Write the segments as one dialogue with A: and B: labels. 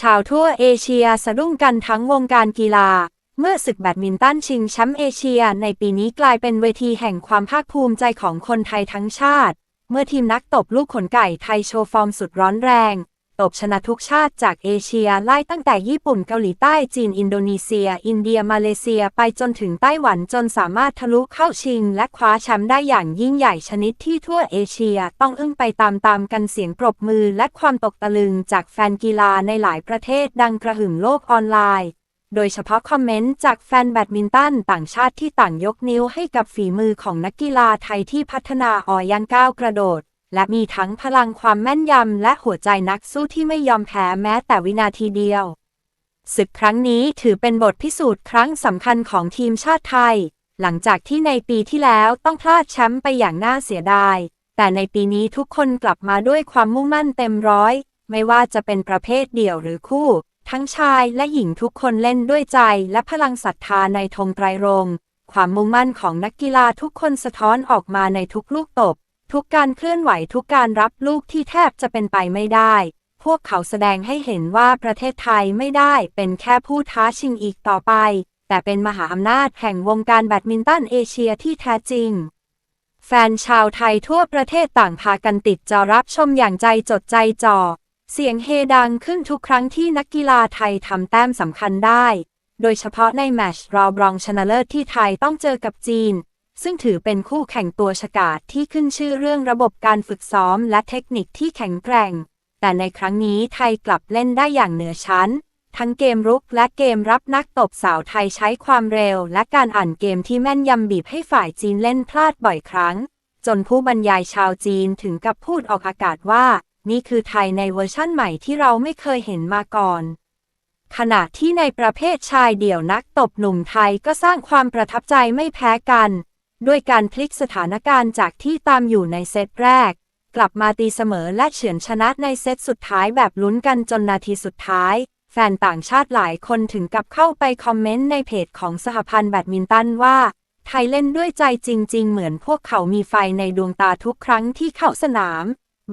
A: ชาวทั่วเอเชียสะดุ้งกันทั้งวงการกีฬา เมื่อศึกแบดมินตันชิงแชมป์เอเชีย ในปีนี้กลายเป็นเวทีแห่งความภาคภูมิใจของคนไทยทั้งชาติ เมื่อทีมนักตบลูกขนไก่ไทยโชว์ฟอร์มสุดร้อนแรง ตบชนะทุกชาติจากเอเชียไล่ตั้งแต่ญี่ปุ่นเกาหลีใต้จีนอินโดนีเซีย อินเดียมาเลเซียไปจนถึงไต้หวันจนสามารถทะลุเข้าชิง และคว้าแชมป์ได้อย่างยิ่งใหญ่ชนิดที่ทั่วเอเชียต้องอึ้งไปตามๆกันเสียงปรบมือและความตกตะลึงจากแฟนกีฬาในหลายประเทศดังกระหึ่มโลกออนไลน์ โดยเฉพาะคอมเมนต์จากแฟนแบดมินตันต่างชาติที่ต่างยกนิ้วให้กับฝีมือของนักกีฬาไทยที่พัฒนาออยังก้าวกระโดด และมีทั้งพลังความแม่นยำและหัวใจนักสู้ที่ไม่ยอมแพ้แม้แต่วินาทีเดียวศึกครั้งนี้ถือเป็นบทพิสูจน์ครั้งสำคัญของทีมชาติไทย หลังจากที่ในปีที่แล้วต้องพลาดแชมป์ไปอย่างน่าเสียดาย แต่ในปีนี้ทุกคนกลับมาด้วยความมุ่งมั่นเต็มร้อย ไม่ว่าจะเป็นประเภทเดี่ยวหรือคู่ ทั้งชายและหญิงทุกคนเล่นด้วยใจและพลังศรัทธาในธงไตรรงค์ความมุ่งมั่นของนักกีฬาทุกคนสะท้อนออกมาในทุกลูกตบ ทุกการเคลื่อนไหวทุกการรับลูกที่แทบจะเป็นไปไม่ได้ พวกเขาแสดงให้เห็นว่าประเทศไทยไม่ได้เป็นแค่ผู้ท้าชิงอีกต่อไป แต่เป็นมหาอำนาจแห่งวงการแบดมินตันเอเชียที่แท้จริง แฟนชาวไทยทั่วประเทศต่างพากันติดจอรับชมอย่างใจจดใจจ่อ เสียงเฮดังขึ้นทุกครั้งที่นักกีฬาไทยทำแต้มสำคัญได้ โดยเฉพาะในแมตช์รอบรองชนะเลิศที่ไทยต้องเจอกับจีน ซึ่งถือเป็นคู่แข่งตัวฉกาจที่ขึ้นชื่อเรื่องระบบการฝึกซ้อมและเทคนิคที่แข็งแกร่ง แต่ในครั้งนี้ไทยกลับเล่นได้อย่างเหนือชั้น ทั้งเกมรุกและเกมรับนักตบสาวไทยใช้ความเร็ว และการอ่านเกมที่แม่นยำบีบให้ฝ่ายจีนเล่นพลาดบ่อยครั้ง จนผู้บรรยายชาวจีนถึงกับพูดออกอากาศว่า นี่คือไทยในเวอร์ชั่นใหม่ที่เราไม่เคยเห็นมาก่อนขณะที่ในประเภทชายเดี่ยวนักตบหนุ่มไทยก็สร้างความประทับใจไม่แพ้กัน ด้วยการพลิกสถานการณ์จากที่ตามอยู่ในเซตแรก กลับมาตีเสมอและเฉือนชนะในเซตสุดท้ายแบบลุ้นกันจนนาทีสุดท้าย แฟนต่างชาติหลายคนถึงกับเข้าไปคอมเมนต์ในเพจของสหพันธ์แบดมินตันว่า ไทยเล่นด้วยใจจริง ๆ เหมือนพวกเขามีไฟในดวงตาทุกครั้งที่เข้าสนาม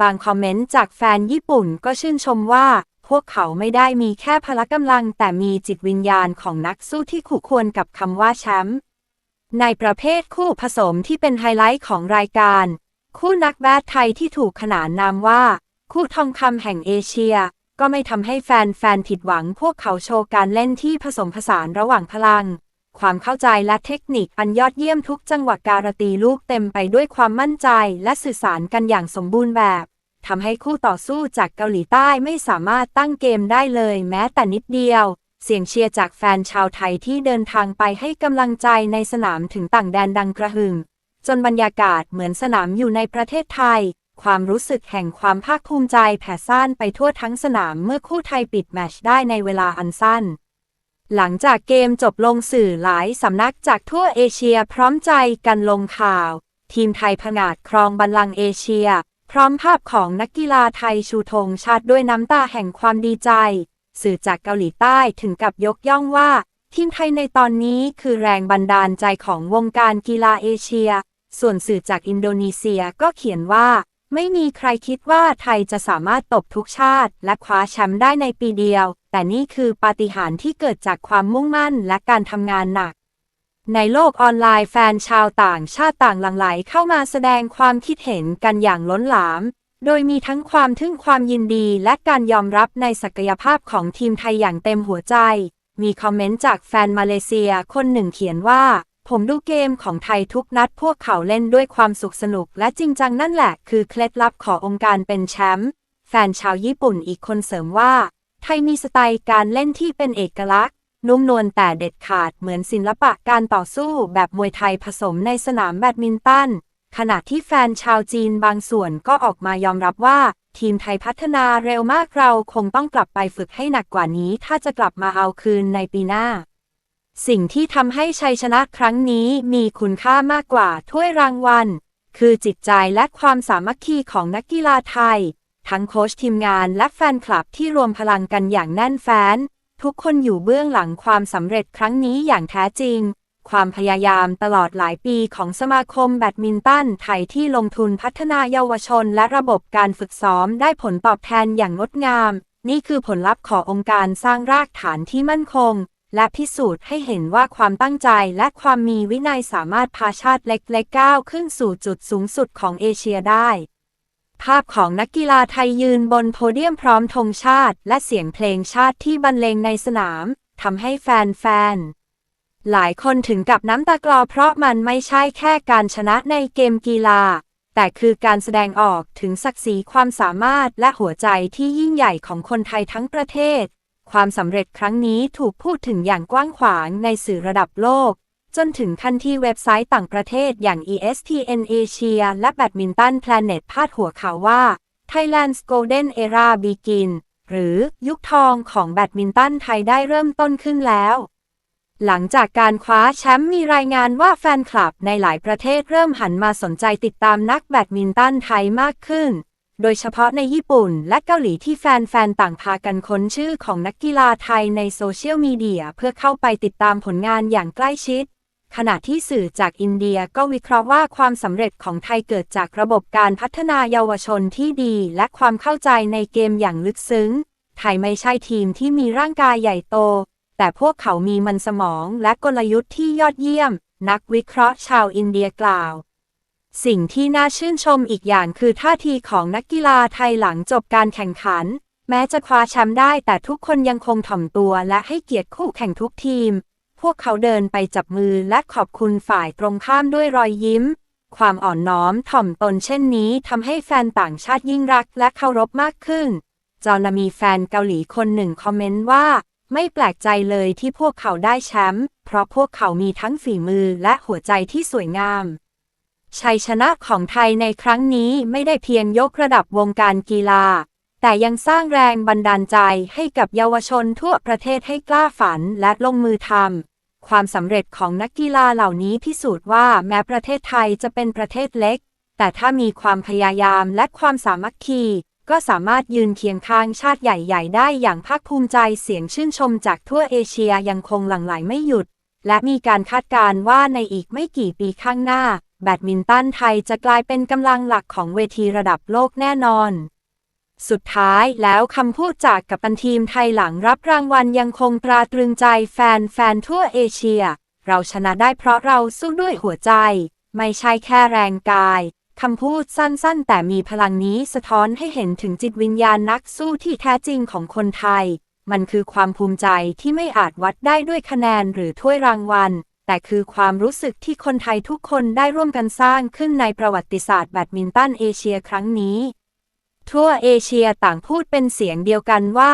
A: บางคอมเมนต์จากแฟนญี่ปุ่นก็ชื่นชมว่า พวกเขาไม่ได้มีแค่พละกำลัง แต่มีจิตวิญญาณของนักสู้ที่คู่ควรกับคำว่าแชมป์ ในประเภทคู่ผสมที่เป็นไฮไลท์ของรายการ คู่นักแบดไทยที่ถูกขนานนามว่า คู่ทองคำแห่งเอเชีย ก็ไม่ทำให้แฟนๆผิดหวังพวกเขาโชว์การเล่นที่ผสมผสานระหว่างพลัง ความเข้าใจและเทคนิคอันยอดเยี่ยมทุกจังหวะการตีลูกเต็มไปด้วยความมั่นใจและสื่อสารกันอย่างสมบูรณ์แบบทำให้คู่ต่อสู้จากเกาหลีใต้ไม่สามารถตั้งเกมได้เลยแม้แต่นิดเดียว เสียงเชียร์จากแฟนชาวไทยที่เดินทางไปให้กำลังใจในสนามถึงต่างแดนดังกระหึ่มจนบรรยากาศเหมือนสนามอยู่ในประเทศไทย ความรู้สึกแห่งความภาคภูมิใจแผ่ซ่านไปทั่วทั้งสนามเมื่อคู่ไทยปิดแมตช์ได้ในเวลาอันสั้น หลังจากเกมจบลงสื่อหลายสำนักจากทั่วเอเชียพร้อมใจกันลงข่าว ทีมไทยผงาดครองบัลลังก์เอเชีย พร้อมภาพของนักกีฬาไทยชูธงชาติด้วยน้ำตาแห่งความดีใจ สื่อจากเกาหลีใต้ถึงกับยกย่องว่า ทีมไทยในตอนนี้คือแรงบันดาลใจของวงการกีฬาเอเชีย ส่วนสื่อจากอินโดนีเซียก็เขียนว่า ไม่มีใครคิดว่าไทยจะสามารถตบทุกชาติ และคว้าแชมป์ได้ในปีเดียว แต่นี่คือปาฏิหาริย์ที่เกิดจากความมุ่งมั่นและการทำงานหนักในโลกออนไลน์แฟนชาวต่างชาติต่างหลั่งไหลเข้ามาแสดงความคิดเห็นกันอย่างล้นหลาม โดยมีทั้งความทึ่งความยินดีและการยอมรับในศักยภาพของทีมไทยอย่างเต็มหัวใจ มีคอมเมนต์จากแฟนมาเลเซียคนหนึ่งเขียนว่า ผมดูเกมของไทยทุกนัดพวกเขาเล่นด้วยความสุขสนุกและจริงจังนั่นแหละ คือเคล็ดลับขององค์การเป็นแชมป์แฟนชาวญี่ปุ่นอีกคนเสริมว่า ไทยมีสไตล์การเล่นที่เป็นเอกลักษณ์ นุ่มนวลแต่เด็ดขาดเหมือนศิลปะการต่อสู้แบบมวยไทยผสมในสนามแบดมินตัน ขณะที่แฟนชาวจีนบางส่วนก็ออกมายอมรับว่า ทีมไทยพัฒนาเร็วมากเราคงต้องกลับไปฝึกให้หนักกว่านี้ ถ้าจะกลับมาเอาคืนในปีหน้า สิ่งที่ทำให้ชัยชนะครั้งนี้มีคุณค่ามากกว่าถ้วยรางวัล คือจิตใจและความสามัคคีของนักกีฬาไทย ทั้งโค้ชทีมงานและแฟนคลับที่รวมพลังกันอย่างแน่นแฟ้นทุกคนอยู่เบื้องหลังความสำเร็จครั้งนี้อย่างแท้จริง ความพยายามตลอดหลายปีของสมาคมแบดมินตันไทยที่ลงทุนพัฒนาเยาวชนและระบบการฝึกซ้อมได้ผลตอบแทนอย่างงดงาม นี่คือผลลัพธ์ขององค์การสร้างรากฐานที่มั่นคง และพิสูจน์ให้เห็นว่าความตั้งใจและความมีวินัยสามารถพาชาติเล็กๆก้าวขึ้นสู่จุดสูงสุดของเอเชียได้ภาพของนักกีฬาไทยยืนบนโพเดียมพร้อมธงชาติ และเสียงเพลงชาติที่บรรเลงในสนามทำให้แฟนๆ หลายคนถึงกับน้ำตากลอเพราะมันไม่ใช่แค่การชนะในเกมกีฬา แต่คือการแสดงออกถึงศักดิ์ศรีความสามารถและหัวใจที่ยิ่งใหญ่ของคนไทยทั้งประเทศ ความสำเร็จครั้งนี้ถูกพูดถึงอย่างกว้างขวางในสื่อระดับโลก จนถึงขั้นที่เว็บไซต์ต่างประเทศอย่าง ESPN Asia และ Badminton Planet พาดหัวข่าวว่า Thailand's Golden Era Begin หรือยุคทองของแบดมินตันไทยได้เริ่มต้นขึ้นแล้ว หลังจากการคว้าแชมป์มีรายงานว่าแฟนคลับในหลายประเทศเริ่มหันมาสนใจติดตามนักแบดมินตันไทยมากขึ้น โดยเฉพาะในญี่ปุ่นและเกาหลีที่แฟนๆ ต่างพากันค้นชื่อของนักกีฬาไทยในโซเชียลมีเดียเพื่อเข้าไปติดตามผลงานอย่างใกล้ชิด ขณะที่สื่อจากอินเดียก็วิเคราะห์ว่าความสำเร็จของไทยเกิดจากระบบการพัฒนาเยาวชนที่ดี และความเข้าใจในเกมอย่างลึกซึ้ง ไทยไม่ใช่ทีมที่มีร่างกายใหญ่โต แต่พวกเขามีมันสมองและกลยุทธ์ที่ยอดเยี่ยม นักวิเคราะห์ชาวอินเดียกล่าว สิ่งที่น่าชื่นชมอีกอย่างคือท่าทีของนักกีฬาไทยหลังจบการแข่งขัน แม้จะคว้าแชมป์ได้แต่ทุกคนยังคงถ่อมตัวและให้เกียรติคู่แข่งทุกทีม พวกเขาเดินไปจับมือและขอบคุณฝ่ายตรงข้ามด้วยรอยยิ้ม ความอ่อนน้อมถ่อมตนเช่นนี้ทำให้แฟนต่างชาติยิ่งรักและเคารพมากขึ้น จอนมีแฟนเกาหลีคนหนึ่งคอมเมนต์ว่า ไม่แปลกใจเลยที่พวกเขาได้แชมป์ เพราะพวกเขามีทั้งฝีมือและหัวใจที่สวยงาม ชัยชนะของไทยในครั้งนี้ไม่ได้เพียงยกระดับวงการกีฬา แต่ยังสร้างแรงบันดาลใจให้กับเยาวชนทั่วประเทศให้กล้าฝันและลงมือทำ ความสำเร็จของนักกีฬาเหล่านี้พิสูจน์ว่าแม้ประเทศไทยจะเป็นประเทศเล็ก แต่ถ้ามีความพยายามและความสามัคคี ก็สามารถยืนเคียงข้างชาติใหญ่ๆ ได้อย่างภาคภูมิใจเสียงชื่นชมจากทั่วเอเชียยังคงหลั่งไหลไม่หยุด และมีการคาดการณ์ว่าในอีกไม่กี่ปีข้างหน้า แบดมินตันไทยจะกลายเป็นกำลังหลักของเวทีระดับโลกแน่นอน สุดท้ายแล้วคำพูดจากกัปตันทีมไทยหลังรับรางวัลยังคงตราตรึงใจแฟนๆทั่วเอเชีย เราชนะได้เพราะเราสู้ด้วยหัวใจ ไม่ใช่แค่แรงกาย คำพูดสั้นๆ แต่มีพลังนี้สะท้อนให้เห็นถึงจิตวิญญาณนักสู้ที่แท้จริงของคนไทย มันคือความภูมิใจที่ไม่อาจวัดได้ด้วยคะแนนหรือถ้วยรางวัล แต่คือความรู้สึกที่คนไทยทุกคนได้ร่วมกันสร้างขึ้นในประวัติศาสตร์แบดมินตันเอเชียครั้งนี้ ทั่วเอเชียต่างพูดเป็นเสียงเดียวกันว่า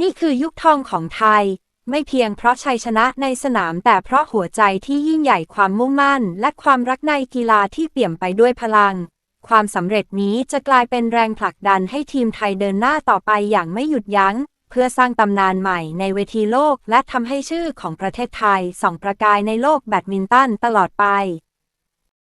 A: นี่คือยุคทองของไทย ไม่เพียงเพราะชัยชนะในสนามแต่เพราะหัวใจที่ยิ่งใหญ่ความมุ่งมั่น และความรักในกีฬาที่เปี่ยมไปด้วยพลัง ความสำเร็จนี้จะกลายเป็นแรงผลักดันให้ทีมไทยเดินหน้าต่อไปอย่างไม่หยุดยัง้ง เพื่อสร้างตำนานใหม่ในเวทีโลก และทำให้ชื่อของประเทศไทยส่องประกายในโลกแบดมินตันตลอดไป